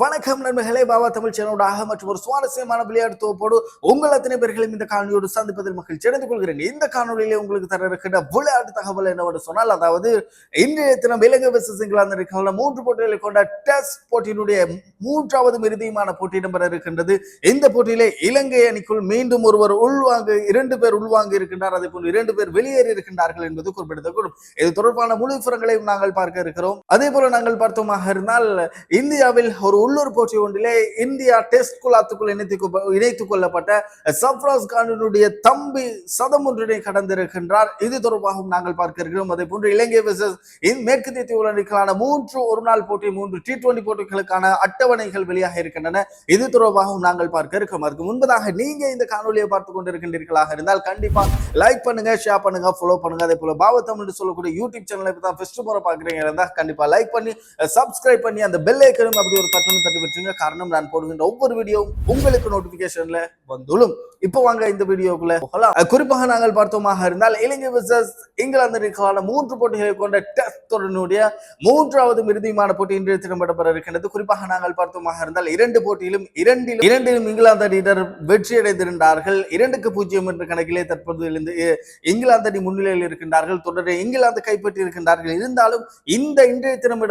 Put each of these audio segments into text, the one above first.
வணக்கம் நண்பர்களே பாபா தமிழ் சேனலோடாக மற்றும் ஒரு சுவாரஸ்யமான விளையாட்டு தொகுப்போடு உங்கள் அத்தனை பேர்களையும் இந்த காணொலியோடு சந்திப்பதில் மகிழ்ச்சி அடைந்து கொள்கிறேன். இந்த காணொலியிலே உங்களுக்கு தர இருக்கின்ற விளையாட்டு தகவல் என்னவென்று சொன்னால் அதாவது இன்றைய தினம் இலங்கை வெர்சஸ் இங்கிலாந்து இருக்கின்ற மூன்று போட்டிகளை கொண்ட டெஸ்ட் போட்டியினுடைய மூன்றாவது இறுதியுமான போட்டி இடம்பெற இருக்கின்றது. இந்த போட்டியிலே இலங்கை அணிக்குள் மீண்டும் ஒருவர் உள்வாங்க இரண்டு பேர் உள்வாங்கி இருக்கின்றார். அதே போன்று இரண்டு பேர் வெளியேறி இருக்கின்றார்கள் என்பது குறிப்பிடத்தக்கூடும் இது தொடர்பான முழு விவரங்களையும் நாங்கள் பார்க்க இருக்கிறோம். அதே போல நாங்கள் பார்த்தோமாக இருந்தால் இந்தியாவில் ஒரு உள்ளூர் போட்டி ஒன்றிலே இந்தியா டெஸ்ட் குழாத்துக்குள் இணைத்து இணைத்துக் கொள்ளப்பட்ட சப்ராஸ் கானினுடைய தம்பி சதம் ஒன்றினை கடந்திருக்கின்றார். இது தொடர்பாகவும் நாங்கள் பார்க்க இருக்கிறோம். அதே போன்று இலங்கை வெர்சஸ் மேற்கு தேசிய உலகிற்கான மூன்று ஒரு நாள் போட்டி மூன்று டி டுவெண்டி போட்டிகளுக்கான அட்டவணைகள் வெளியாக இருக்கின்றன. இது தொடர்பாகவும் நாங்கள் பார்க்க இருக்கிறோம். அதுக்கு முன்பதாக நீங்க இந்த காணொலியை பார்த்து கொண்டிருக்கின்றீர்களாக இருந்தால் கண்டிப்பா லைக் பண்ணுங்க ஷேர் பண்ணுங்க ஃபாலோ பண்ணுங்க. அதே போல பாவத்தம் என்று சொல்லக்கூடிய யூடியூப் சேனலை இப்போ தான் ஃபர்ஸ்ட் முறை பார்க்குறீங்க இருந்தால் கண்டிப்பா லைக் பண்ணி சப்ஸ்கிரைப் பண்ணி அந்த பெல் ஐக்கனும் அப்படி ஒரு தட்டணும் தட்டி விட்டுருங்க காரணம் நான் போடுகின்ற ஒவ்வொரு வீடியோவும் உங்களுக்கு நோட்டிபிகேஷன்ல வந்துடும். இப்போ வாங்க இந்த வீடியோக்குள்ள போகலாம். குறிப்பாக நாங்கள் பார்த்தோமாக இருந்தால் இலங்கை விசஸ் இங்கிலாந்திற்கான மூன்று போட்டிகளை கொண்ட டெஸ்ட் தொடரினுடைய மூன்றாவது இறுதியுமான போட்டி இன்று திறம்படப்பட இருக்கின்றது. குறிப்பாக நாங்கள் பார்த்தோமாக இருந்தால் இரண்டு போட்டியிலும் இரண்டிலும் இரண்டிலும் இங்கிலாந்து அணியினர் வெற்றியடைந்திருந்தார்கள். இரண்டுக்கு பூஜ்ஜியம் என்ற கணக்கிலே தற்போது இருந்து இங்கிலாந்து அணி முன்னிலையில் இருக்கின்றார்கள். தொடரை இங்கிலாந்து கைப்பற்றி இருக்கின்றார்கள் இருந்தாலும் இந்த இன்றைய தினம்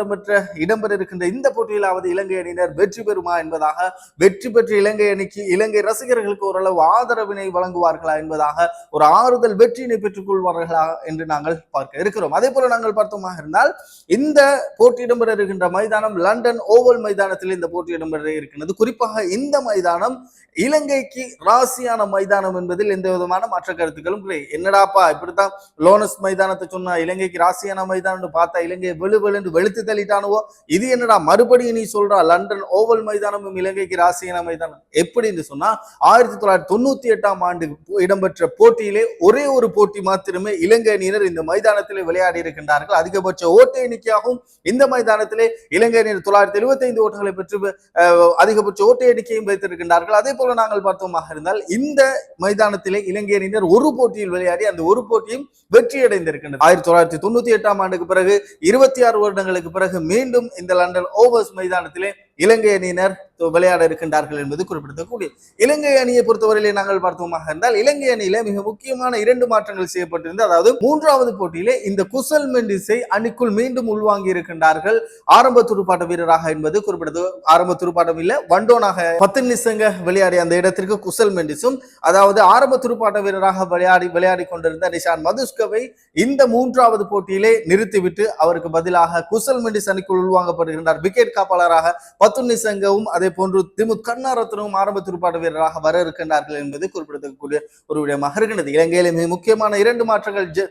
இடம்பெற இருக்கின்ற இந்த போட்டியிலாவது இலங்கை அணியினர் வெற்றி பெறுமா என்பதாக வெற்றி பெற்ற இலங்கை அணிக்கு இலங்கை ரசிகர்களுக்கு ஓரளவு ஆதரவினை வழங்குவார்களா என்பதாக ஒரு ஆறுதல் வெற்றியினை பெற்றுக் கொள்வார்களா என்று நாங்கள் பார்க்க இருக்கிறோம். அதே போல நாங்கள் பார்த்தோமாக இருந்தால் இந்த போட்டி இடம்பெற இருக்கின்ற மைதானம் லண்டன் ஓவல் மைதானத்தில் இந்த போட்டி இடம்பெற இருக்கின்றது. குறிப்பாக இந்த மைதானம் இலங்கைக்கு ராசியான மைதானம் என்பதில் எந்த விதமான மாற்ற கருத்துக்களும் கிடையாது என்னடாப்பா இப்படித்தான் லோனஸ் மைதானத்தை சொன்னா இலங்கைக்கு ராசியான மைதானம்னு பார்த்தா இலங்கை வெளு வெளுன்னு வெளுத்து தள்ளிட்டானுவோ? இது என்னடா மறுபடியும் நீ சொல்றா லண்டன் ஓவல் மைதானமும் இலங்கைக்கு ராசியான மைதானம். எப்படின்னு சொன்னா ஆயிரத்தி தொள்ளாயிரத்தி தொண்ணூத்தி எட்டாம் ஆண்டு இடம்பெற்ற போட்டியிலே ஒரே ஒரு போட்டி மாத்திரமே இலங்கை அணியினர் இந்த மைதானத்திலே விளையாடி இருக்கின்றார்கள். அதிகபட்ச ஓட்ட எண்ணிக்கையாகவும் இந்த மைதானத்திலே இலங்கை அணியினர் தொள்ளாயிரத்தி எழுபத்தி ஐந்து ஓட்டங்களை பெற்று அதிகபட்ச ஓட்ட எண்ணிக்கையும் வைத்திருக்கின்றார்கள். அதே போல நாங்கள் பார்த்தோமாக இருந்தால் இந்த மைதானத்திலே இலங்கை அணியினர் ஒரு போட்டியில் விளையாடி அந்த ஒரு போட்டியும் வெற்றி அடைந்திருக்கின்றது ஆயிரத்தி தொள்ளாயிரத்தி தொண்ணூத்தி எட்டாம் ஆண்டுக்கு பிறகு இருபத்தி ஆறு வருடங்களுக்கு பிறகு மீண்டும் இந்த லண்டன் ஓவர்ஸ் மைதானத்திலே இலங்கை அணியினர் விளையாட இருக்கின்றார்கள் என்பது குறிப்பிடத்தக்கூடிய இலங்கை அணியை பொறுத்தவரையிலே நாங்கள் பார்த்தோமாக இருந்தால் இலங்கை அணியில மிக முக்கியமான இரண்டு மாற்றங்கள் செய்யப்பட்டிருந்தது. அதாவது மூன்றாவது போட்டியிலே இந்த குசல் மெண்டிஸை அணிக்குள் மீண்டும் உள்வாங்கி இருக்கின்றார்கள் ஆரம்ப துடுப்பாட்ட வீரராக என்பது குறிப்பிடது ஆரம்ப துடுப்பாட்டம் இல்ல வண்டோனாக பத்து நிசங்க விளையாடிய அந்த இடத்திற்கு குசல் மெண்டிஸும் அதாவது ஆரம்ப துடுப்பாட்ட வீரராக விளையாடி விளையாடி கொண்டிருந்த நிஷான் மதுஷ்கவை இந்த மூன்றாவது போட்டியிலே நிறுத்திவிட்டு அவருக்கு பதிலாக குசல் மெண்டிஸ் அணிக்குள் உள்வாங்கப்படுகின்றார். விக்கெட் காப்பாளராக பத்து நிசங்கவும் அதே அதே போன்று திமு கண்ணாரத்னவும் ஆரம்ப துடுப்பாட்ட வீரராக வர இருக்கின்றார்கள் என்பது குறிப்பிடத்தக்கூடிய ஒரு விடயமாக இருக்கின்றது. இலங்கையிலே மிக முக்கியமான இரண்டு மாற்றங்கள் ஜெ-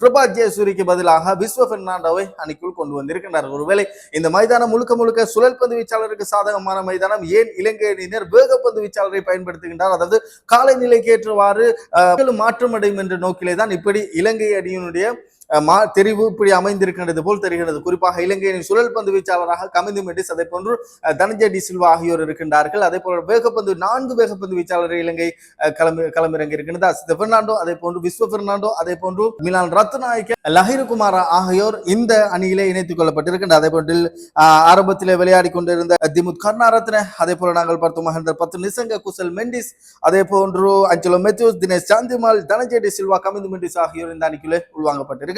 பிரபா ஜெயசூரிக்கு பதிலாக விஸ்வ பெர்னாண்டோவை அணிக்குள் கொண்டு வந்திருக்கின்றார் ஒருவேளை இந்த மைதானம் முழுக்க முழுக்க சுழல் பந்து வீச்சாளருக்கு சாதகமான மைதானம் ஏன் இலங்கை அணியினர் வேகப்பந்து வீச்சாளரை பயன்படுத்துகின்றார்? அதாவது காலநிலைக்கு ஏற்றவாறு அஹ், மாற்றம் அடையும் என்ற நோக்கிலே தான் இப்படி இலங்கை அணியினுடைய மா தெரிவு இப்படி அமைந்திருக்கின்றது போல் தெரிகிறது. குறிப்பாக இலங்கையின் சுழல் பந்து வீச்சாளராக கமிந்து மெண்டிஸ் அதே போன்று தனஞ்சய் டி சில்வா ஆகியோர் இருக்கின்றார்கள். அதே போல வேகப்பந்து நான்கு வேகப்பந்து வீச்சாளர் இலங்கை களமி களமிறங்கி இருக்கின்றது அசித பெர்னாண்டோ அதே போன்று விஸ்வ பெர்னாண்டோ அதே போன்று மிலான் ரத்நாயக்க லஹிரகுமார் ஆகியோர் இந்த அணியிலே இணைத்துக் கொள்ளப்பட்டிருக்கின்றது. அதே போன்று ஆரம்பத்திலே விளையாடி கொண்டிருந்த திமுத் கர்ணாரத்ன அதே போல நாங்கள் பார்த்தோம் மகேந்திர பத்து நிசங்க குசல் மெண்டிஸ் அதே போன்று அஞ்சலோ மெத்யூஸ் தினேஷ் சாந்திமால் தனஞ்சய் டி சில்வா கமிந்து மெண்டிஸ் ஆகியோர் இந்த அணிக்குள்ளே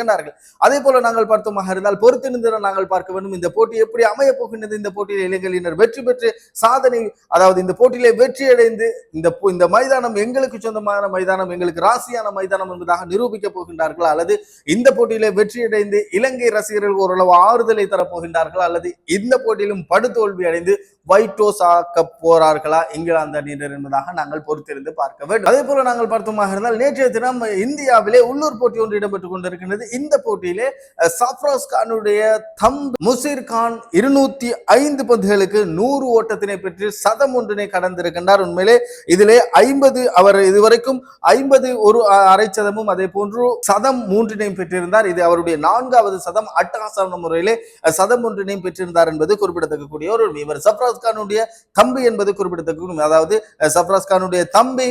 உள்வாங்கப்பட்டிருக்கின்றார்கள் அதே போல நாங்கள் பார்த்தோமாக இருந்தால் பொறுத்திருந்த நாங்கள் பார்க்க வேண்டும். இந்த போட்டி எப்படி அமைய போகின்றது? இந்த போட்டியில் இளைஞரினர் வெற்றி பெற்று சாதனை அதாவது இந்த போட்டியிலே வெற்றி அடைந்து இந்த இந்த மைதானம் எங்களுக்கு சொந்தமான மைதானம் எங்களுக்கு ராசியான மைதானம் என்பதாக நிரூபிக்க போகின்றார்கள்? அல்லது இந்த போட்டியிலே வெற்றி அடைந்து இலங்கை ரசிகர்கள் ஓரளவு ஆறுதலை தரப்போகின்றார்கள் அல்லது இந்த போட்டியிலும் படுதோல்வி அடைந்து ஒயிட் ஆக்க போறார்களா இங்கிலாந்து அணியினர் என்பதாக நாங்கள் பொறுத்திருந்து பார்க்க வேண்டும். அதே போல நாங்கள் பார்த்தோமாக இருந்தால் நேற்றைய தினம் இந்தியாவிலே உள்ளூர் போட்டி ஒன்று இடம்பெற்றுக் கொண்டிருக்கின்றது. இந்த போட்டியிலே அஹ், சஃப்ராஸ் கானுடைய தம்பி முசீர் கான் இருநூத்தி ஐந்து பந்துகளுக்கு நூறு ஓட்டத்தினை பெற்று சதம் ஒன்றினை கடந்திருக்கின்றார். உண்மையிலே இதிலே ஐம்பது அவர் இதுவரைக்கும் ஐம்பது ஒரு அரை சதமும் அதே போன்று சதம் மூன்றினையும் பெற்றிருந்தார். இது அவருடைய நான்காவது சதம். அட்டகாசன முறையிலே சதம் ஒன்றினையும் பெற்றிருந்தார் என்பது குறிப்பிடத்தக்கக்கூடிய ஒரு இவர் சப்ராஸ் சப்ராஸ் கானுடைய தம்பி என்பது குறிப்பிடத்தக்க அதாவது அஹ், கானுடைய தம்பி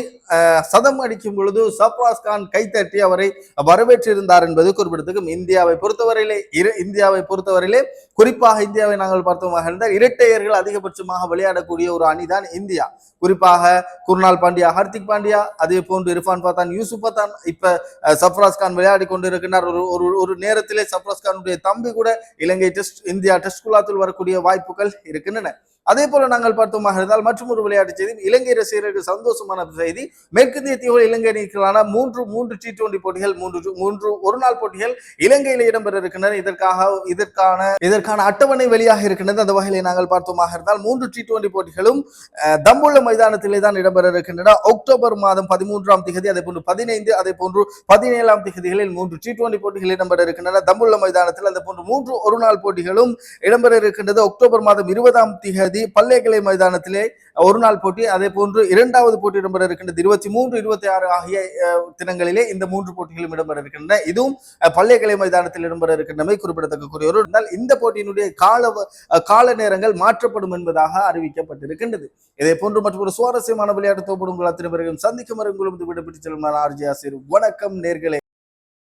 சதம் அடிக்கும் பொழுது சப்ராஸ் கான் கைத்தட்டி அவரை வரவேற்றிருந்தார் என்பது குறிப்பிடத்தக்கும் இந்தியாவை பொறுத்தவரையிலே இரு- இந்தியாவை பொறுத்தவரையிலே குறிப்பாக இந்தியாவை நாங்கள் பார்த்தோமாக இருந்தால் இரட்டையர்கள் அதிகபட்சமாக விளையாடக்கூடிய ஒரு அணிதான் இந்தியா. குறிப்பாக குர்னால் பாண்டியா ஹார்திக் பாண்டியா அதே போன்று இரஃபான் பத்தான் யூசுப் பத்தான் இப்ப அஹ், சப்ராஸ் கான் விளையாடி கொண்டிருக்கிறார் ஒரு ஒரு ஒரு நேரத்திலே சப்ராஸ் கானுடைய தம்பி கூட இலங்கை டெஸ்ட் இந்தியா டெஸ்ட் குழாத்தில் வரக்கூடிய வாய்ப்புகள் இருக்கின்றன. அதே போல நாங்கள் பார்த்தோமாக இருந்தால் மற்றும் ஒரு விளையாட்டு செய்தி இலங்கை ரசிகர்களுக்கு சந்தோஷமான செய்தி. மேற்கிந்திய தீவு இலங்கை அணிக்கான மூன்று மூன்று டி டுவெண்டி போட்டிகள் மூன்று மூன்று ஒரு நாள் போட்டிகள் இலங்கையில் இடம்பெற இருக்கின்றன. இதற்காக இதற்கான இதற்கான அட்டவணை வெளியாக இருக்கின்றது. அந்த வகையிலே நாங்கள் பார்த்தோமாக இருந்தால் மூன்று டி டுவெண்டி போட்டிகளும் தம்புள்ள மைதானத்திலே தான் இடம்பெற இருக்கின்றன. அக்டோபர் மாதம் பதிமூன்றாம் திகதி அதே போன்று பதினைந்து அதே போன்று பதினேழாம் திகதிகளில் மூன்று டி டுவெண்டி போட்டிகள் இடம்பெற இருக்கின்றன. தம்புள்ள மைதானத்தில் அதே போன்று மூன்று ஒரு நாள் போட்டிகளும் இடம்பெற இருக்கின்றது. அக்டோபர் மாதம் இருபதாம் திகதி பல்லேக்கலை மைதானத்திலே ஒரு நாள் போட்டி அதே போன்று இரண்டாவது போட்டி இடம்பெற இருக்கின்றது இருபத்தி மூன்று இருபத்தி ஆறு ஆகிய தினங்களிலே இந்த மூன்று போட்டிகளும் இடம்பெற இருக்கின்றன. இதுவும் பல்லேக்கலை மைதானத்தில் இடம்பெற இருக்கின்றமை குறிப்பிடத்தக்க ஒரு இருந்தால் இந்த போட்டியினுடைய கால கால நேரங்கள் மாற்றப்படும் என்பதாக அறிவிக்கப்பட்டிருக்கின்றது. இதே போன்று மற்றும் சுவாரஸ்யமான விளையாட்டு தோப்படும் உங்கள் அத்தனை பேரையும் சந்திக்கும் வரை உங்களும் விடைபெற்று செல்லும் ஆர்ஜி ஆசிரியர். வணக்கம் நேர்களே.